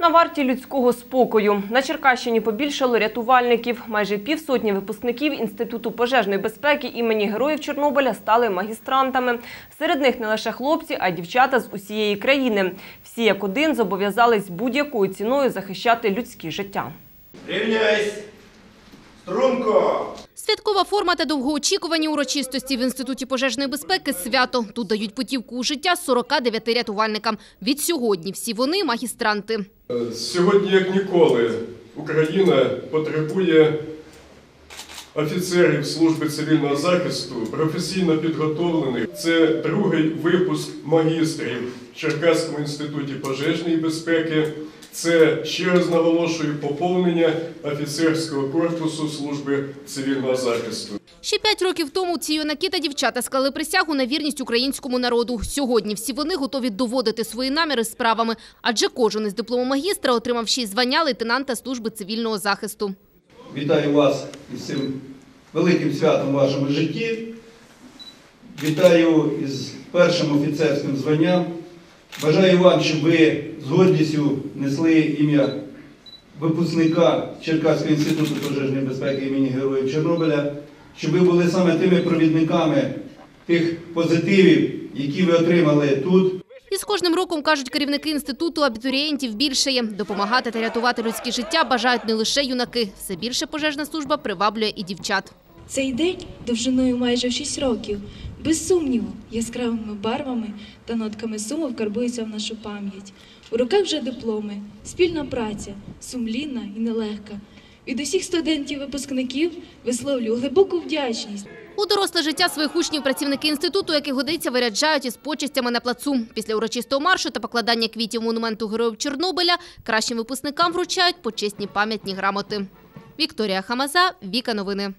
На варті людського спокою на Черкащині побільшало рятувальників. Майже півсотні випускників Інституту пожежної безпеки імені Героїв Чорнобиля стали магістрантами. Серед них не лише хлопці, а й дівчата з усієї країни. Всі як один зобов'язались будь-якою ціною захищати людські життя. Рівняйсь! Святкова форма та довгоочікувані урочистості в Інституті пожежної безпеки – свято. Тут дають путівку у життя 49 рятувальникам. Від сьогодні всі вони – магістранти. Сьогодні, як ніколи, Україна потребує офіцерів служби цивільного захисту, професійно підготовлених. Це другий випуск магістрів в Черкаському інституті пожежної безпеки. Це ще раз наголошую поповнення офіцерського корпусу служби цивільного захисту. Ще п'ять років тому ці юнаки та дівчата склали присягу на вірність українському народу. Сьогодні всі вони готові доводити свої наміри справами, адже кожен із диплому магістра отримав ще й звання лейтенанта служби цивільного захисту. Вітаю вас із цим великим святом в вашому житті. Вітаю із першим офіцерським званням. Бажаю вам, щоб ви з гордістю несли ім'я випускника Черкаського інституту пожежної безпеки імені Героїв Чорнобиля, щоб ви були саме тими провідниками тих позитивів, які ви отримали тут. З кожним роком, кажуть керівники інституту, абітурієнтів більшає. Допомагати та рятувати людські життя бажають не лише юнаки. Все більше пожежна служба приваблює і дівчат. Цей день довжиною майже в 6 років, без сумніву, яскравими барвами та нотками суму вкарбується в нашу пам'ять. У руках вже дипломи, спільна праця, сумлінна і нелегка. Від усіх студентів-випускників висловлюю глибоку вдячність. У доросле життя своїх учнів працівники інституту, які годиться, виряджають із почестями на плацу. Після урочистого маршу та покладання квітів монументу героїв Чорнобиля кращим випускникам вручають почесні пам'ятні грамоти. Вікторія Хамаза, Віка Новини.